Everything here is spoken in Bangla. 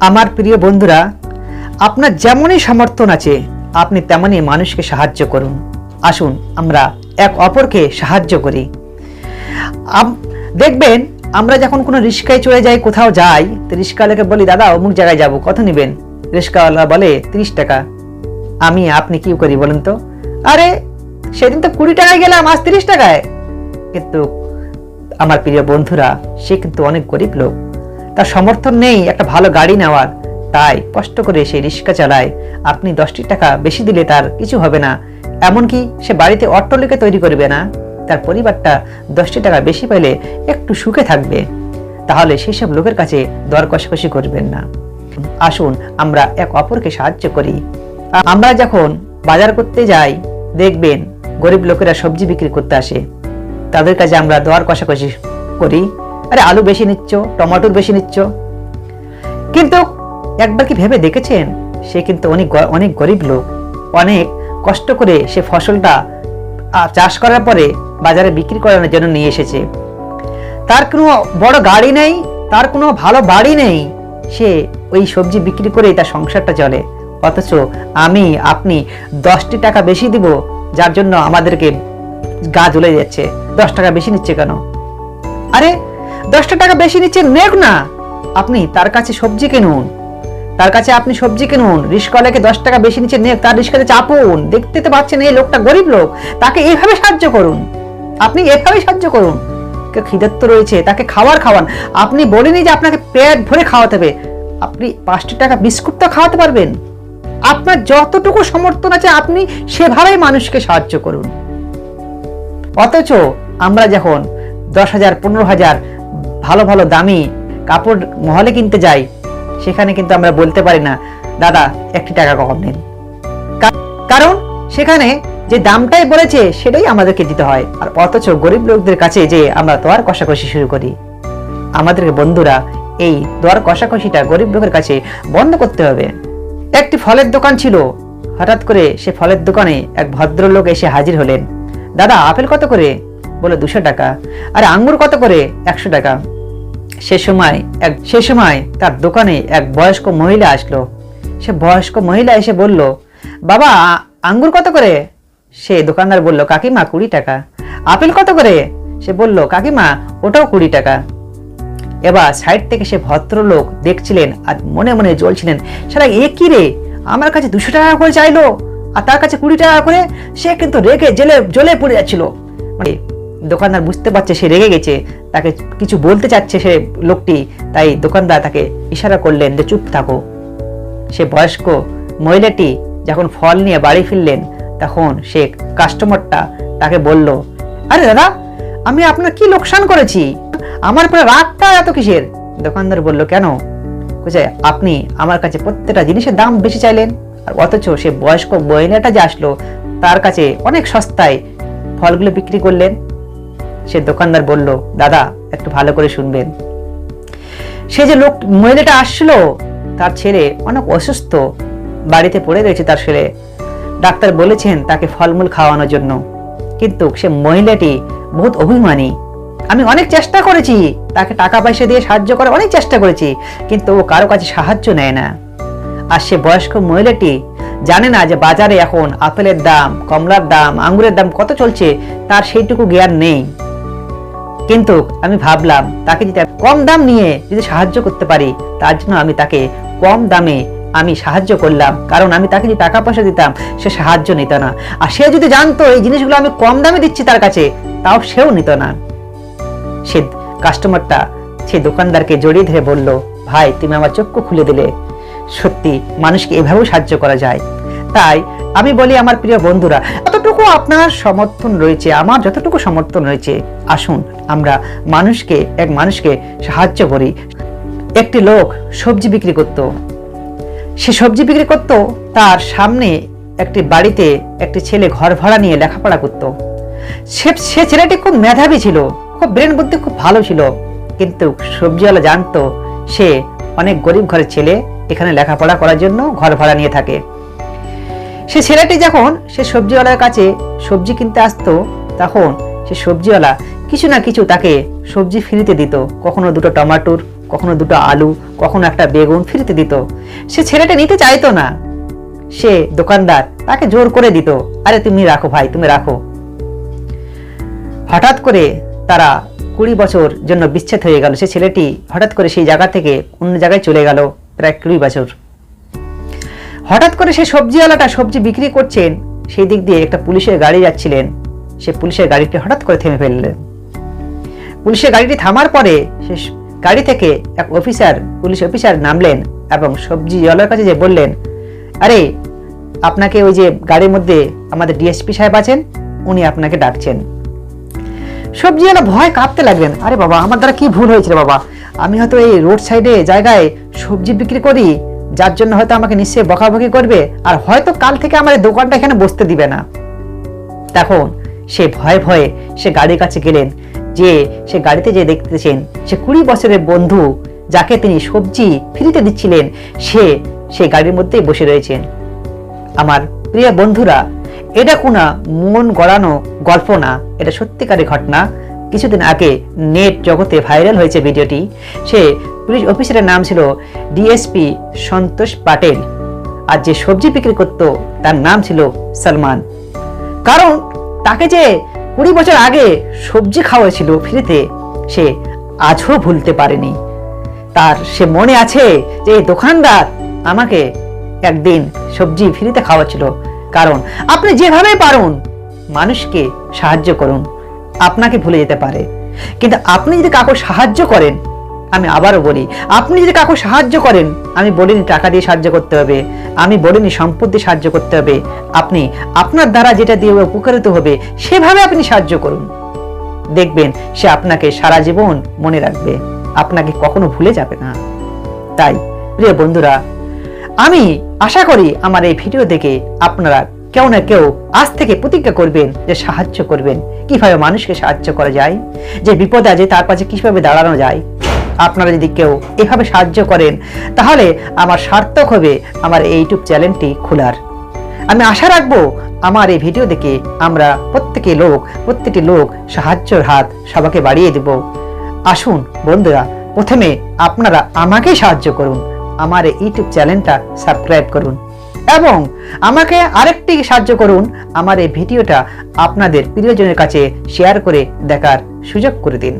আমার প্রিয় বন্ধুরা, আপনার যেমনই সমর্থন আছে, আপনি তেমনই মানুষকে সাহায্য করুন। আসুন, আমরা এক অপরকে সাহায্য করি। দেখবেন, আমরা যখন কোনো রিক্সায় চলে যাই, কোথাও যাই, তো রিক্সাওয়ালাকে বলি, দাদা, অমুক জায়গায় যাব, কত নেবেন? রিক্সাওয়ালা বলে, তিরিশ টাকা। আমি, আপনি কি করি বলুন তো? আরে, সেদিন তো কুড়ি টাকায় গেলাম, আজ তিরিশ টাকায়। কিন্তু, আমার প্রিয় বন্ধুরা, সে কিন্তু অনেক গরিব লোক। তার সমর্থন নেই একটা ভালো গাড়ি নেওয়ার। তাই কষ্ট করে সে রিক্সা চালায়। আপনি দশটি টাকা বেশি দিলে তার কিছু হবে না। এমনকি সে বাড়িতে অট্টলিকা তৈরি করবে না। তার পরিবারটা দশটি টাকা বেশি পেলে একটু সুখে থাকবে। তাহলে সেসব লোকের কাছে দর কষাকষি করবেন না। আসুন, আমরা এক অপরকে সাহায্য করি। আমরা যখন বাজার করতে যাই, দেখবেন গরিব লোকেরা সবজি বিক্রি করতে আসে। তাদের কাছে আমরা দর কষাকষি করি। আরে আলু বেশি নিচ্ছ, টমেটোর বেশি নিচ্ছ। কিন্তু একবার কি ভেবে দেখেছেন? সে কিন্তু অনেক অনেক গরিব লোক। অনেক কষ্ট করে সে ফসলটা চাষ করার পরে বাজারে বিক্রি করানোর জন্য নিয়ে এসেছে। তার কোনো বড় গাড়ি নেই, তার কোনো ভালো বাড়ি নেই। সে ওই সবজি বিক্রি করেই তার সংসারটা চলে। অথচ আমি, আপনি দশটি টাকা বেশি দিব, যার জন্য আমাদেরকে গা জ্বলে যাচ্ছে। দশ টাকা বেশি নিচ্ছে কেন? আরে দশটা টাকা বেশি নিচ্ছে নেক না। আপনি তার কাছে সবজি কিনুন। তার কাছে আপনি সবজি কিনুন। রিস্কওয়ালাকে দশ টাকা বেশি নিচ্ছে নেক, তার রিস্কাতে চাপুন। দেখতে তো পাচ্ছেন এই লোকটা গরিব লোক। তাকে এইভাবে সাহায্য করুন। আপনি এভাবে সাহায্য করুন। খিদত্ত রয়েছে, তাকে খাবার খাওয়ান। আপনি বলেনি যে আপনাকে পেট ভরে খাওয়াতে হবে। আপনি পাঁচটি টাকা বিস্কুট তো খাওয়াতে পারবেন। আপনার যতটুকু সমর্থন আছে, আপনি সেভাবেই মানুষকে সাহায্য করুন। অথচ আমরা যখন দশ হাজার, পনেরো হাজার ভালো ভালো দামি কাপড় মহলে কিনতে যাই, সেখানে কিন্তু আমরা বলতে পারি না, দাদা, একটি টাকা কম নিন। কারণ সেখানে যে দামটাই বলেছে, সেটাই আমাদেরকে দিতে হয়। আর অথচ গরিব লোকদের কাছে যে আমরা দর কষাকষি শুরু করি। আমাদেরকে বন্ধুরা, এই দর কষাকষিটা গরিব লোকের কাছে বন্ধ করতে হবে। একটি ফলের দোকান ছিল। হঠাৎ করে সে ফলের দোকানে এক ভদ্রলোক এসে হাজির হলেন। দাদা, আপেল কত করে? বলে, দুশো টাকা। আর আঙ্গুর কত করে? একশো টাকা। সে সময় এক, সে সময় তার দোকানে এক বয়স্ক মহিলা আসলো। সে বয়স্ক মহিলা এসে বলল, বাবা, আঙ্গুর কত করে? সে দোকানদার বলল, কাকিমা, কুড়ি টাকা। আপেল কত করে? সে বলল, কাকিমা, ওটাও কুড়ি টাকা। এবার সাইড থেকে সে ভদ্রলোক দেখছিলেন আর মনে মনে জ্বলছিলেন, সারা এ কি রে? আমার কাছে দুশো টাকা করে চাইলো, আর তার কাছে কুড়ি টাকা করে? সে কিন্তু রেগে জেলে, জ্বলে পড়ে যাচ্ছিল। মানে দোকানদার বুঝতে পারছে, সে রেগে গেছে, তাকে কিছু বলতে চাচ্ছে সে লোকটি, তাই দোকানদার তাকে ইশারা করলেন যে চুপ থাকো। সে বয়স্ক মহিলাটি যখন ফল নিয়ে বাড়ি ফিরলেন, তখন সে কাস্টমারটা তাকে বলল, আরে দাদা, আমি আপনার কি লোকসান করেছি? আমার পরে রাগটা এত কিসের? দোকানদার বলল, কেন? বুঝে আপনি আমার কাছে প্রত্যেকটা জিনিসের দাম বেশি চাইলেন, আর অথচ সে বয়স্ক মহিলাটা যে আসলো, তার কাছে অনেক সস্তায় ফলগুলো বিক্রি করলেন। সে দোকানদার বলল, দাদা, একটু ভালো করে শুনবেন। সে যে লোক, মহিলাটা আসলো, তার ছেলে অনেক অসুস্থ, বাড়িতে পড়ে রয়েছে তার ছেলে। ডাক্তার বলেছেন তাকে ফলমূল খাওয়ানোর জন্য। কিন্তু সে মহিলাটি বহুত অভিমানী। আমি অনেক চেষ্টা করেছি, তাকে টাকা পয়সা দিয়ে সাহায্য করার অনেক চেষ্টা করেছি, কিন্তু ও কারও কাছে সাহায্য নেয় না। আর সে বয়স্ক মহিলাটি জানে না যে বাজারে এখন আপেলের দাম, কমলার দাম আঙ্গুরের দাম কত চলছে, তার সেইটুকু জ্ঞান নেই। কিন্তু আমি ভাবলাম, তাকে যদি কম দাম নিয়ে যদি সাহায্য করতে পারি, তার জন্য আমি তাকে কম দামে আমি সাহায্য করলাম। কারণ আমি তাকে যদি টাকা পয়সা দিতাম, সে সাহায্য নিত না। আর সে যদি জানতো এই জিনিসগুলো আমি কম দামে দিচ্ছি তার কাছে, তাও সেও নিত না। সে কাস্টমারটা সে দোকানদারকে জড়িয়ে ধরে বলল, ভাই, তুমি আমার চক্ষু খুলে দিলে। সত্যি, মানুষকে এভাবেও সাহায্য করা যায়। তাই আমি বলি আমার প্রিয় বন্ধুরা যতটুকু আপনার সমর্থন রয়েছে, আমার যতটুকু সমর্থন রয়েছে, আসুন আমরা মানুষকে, এক মানুষকে সাহায্য করি। একটি লোক সবজি বিক্রি করত। সে সবজি বিক্রি করত, তার সামনে একটি বাড়িতে একটি ছেলে ঘর ভাড়া নিয়ে লেখাপড়া করত। সে সে ছেলেটি খুব মেধাবী ছিল, খুব ব্রেন বুদ্ধি খুব ভালো ছিল, কিন্তু সবজিওয়ালা জানতো সে অনেক গরিব ঘরের ছেলে, এখানে লেখাপড়া করার জন্য ঘর ভাড়া নিয়ে থাকে। সে ছেলেটি যখন সে সবজিওয়ালার কাছে সবজি কিনতে আসতো, তখন সে সবজিওয়ালা কিছু না কিছু তাকে সবজি ফ্রিতে দিত। কখনো দুটো টমাটোর, কখনো দুটো আলু, কখনো একটা বেগুন ফ্রিতে দিত। সে ছেলেটা নিতে চাইতো না। সে দোকানদার তাকে জোর করে দিত, আরে তুমি রাখো ভাই, তুমি রাখো। হঠাৎ করে তারা কুড়ি বছর জন্য বিচ্ছেদ হয়ে গেল। সে ছেলেটি হঠাৎ করে সেই জায়গা থেকে অন্য জায়গায় চলে গেল, প্রায় কুড়ি বছর। হঠাৎ করে সে সবজিওয়ালাটা সবজি বিক্রি করছেন, সেই দিক দিয়ে একটা পুলিশের গাড়ি যাচ্ছিলেন। সে পুলিশের গাড়িটি হঠাৎ করে থেমে ফেললেন। পুলিশের গাড়িটি থামার পরে সে গাড়ি থেকে এক অফিসার, পুলিশ অফিসার নামলেন এবং সবজিওয়ালার কাছে যে বললেন, আরে, আপনাকে ওই যে গাড়ির মধ্যে আমাদের ডিএসপি সাহেব আছেন, উনি আপনাকে ডাকছেন। সবজিওয়ালা ভয় কাঁপতে লাগলেন। আরে বাবা, আমার দ্বারা কি ভুল হয়েছিল বাবা? আমি হয়তো এই রোড সাইডে জায়গায় সবজি বিক্রি করি যার জন্য হয়তো আমাকে নিশ্চয়ই বকাবকি করবে আর হয়তো কাল থেকে আমার দোকানটা এখানে বসতে দিবে না। তখন সে ভয়ে ভয়ে সে গাড়ির কাছে গেলেন, যে সে গাড়িতে যে দেখতেছেন, সে কুড়ি বছরের বন্ধু যাকে তিনি সবজি ফ্রিতে দিচ্ছিলেন, সে সে গাড়ির মধ্যেই বসে রয়েছেন। আমার প্রিয় বন্ধুরা, এটা কোনো মন গড়ানো গল্প না, এটা সত্যিকারের ঘটনা। কিছুদিন আগে নেট জগতে ভাইরাল হয়েছে ভিডিওটি। সে পুলিশ অফিসারের নাম ছিল ডিএসপি সন্তোষ পাটেল। আর যে সবজি বিক্রি করত, তার নাম ছিল সলমান। কারণ তাকে যে কুড়ি বছর আগে সবজি খাওয়াছিল ফ্রিতে, সে আজও ভুলতে পারেনি। তার সে মনে আছে যে দোকানদার আমাকে একদিন সবজি ফ্রিতে খাওয়াচ্ছিল। কারণ আপনি যেভাবে পারুন, মানুষকে সাহায্য করুন। আপনাকে ভুলে যেতে পারে। কিন্তু আপনি যদি কাউকে সাহায্য করেন আমি আবারও বলি, আপনি যদি কাউকে সাহায্য করেন, আমি বলিনি টাকা দিয়ে সাহায্য করতে হবে, আমি বলিনি সম্পদ দিয়ে সাহায্য করতে হবে, আপনি আপনার দ্বারা যেটা দিয়ে উপকারিত হবে, সেভাবে আপনি সাহায্য করুন। দেখবেন সে আপনাকে সারা জীবন মনে রাখবে, আপনাকে কখনো ভুলে যাবে না। তাই, প্রিয় বন্ধুরা, আমি আশা করি আমার এই ভিডিও দেখে আপনারা কেউ না কেউ আজ থেকে প্রতিজ্ঞা করবেন যে সাহায্য করবেন। কীভাবে মানুষকে সাহায্য করা যায়? যে বিপদে আছে তার পাশে কীভাবে দাঁড়ানো যায়? আপনারা যদি কেউ এভাবে সাহায্য করেন, তাহলে আমার সার্থক হবে আমার এই ইউটিউব চ্যানেলটি খোলার। আমি আশা রাখব আমার এই ভিডিও দেখে আমরা প্রত্যেকে লোক, প্রত্যেকটি লোক সাহায্যের হাত সবাইকে বাড়িয়ে দেব। আসুন বন্ধুরা, প্রথমে আপনারা আমাকেই সাহায্য করুন, আমার এই ইউটিউব চ্যানেলটা সাবস্ক্রাইব করুন এবং আমাকে আরেকটি সাহায্য করুন, আমার এই ভিডিওটা আপনাদের প্রিয়জনের কাছে শেয়ার করে দেখার সুযোগ করে দিন।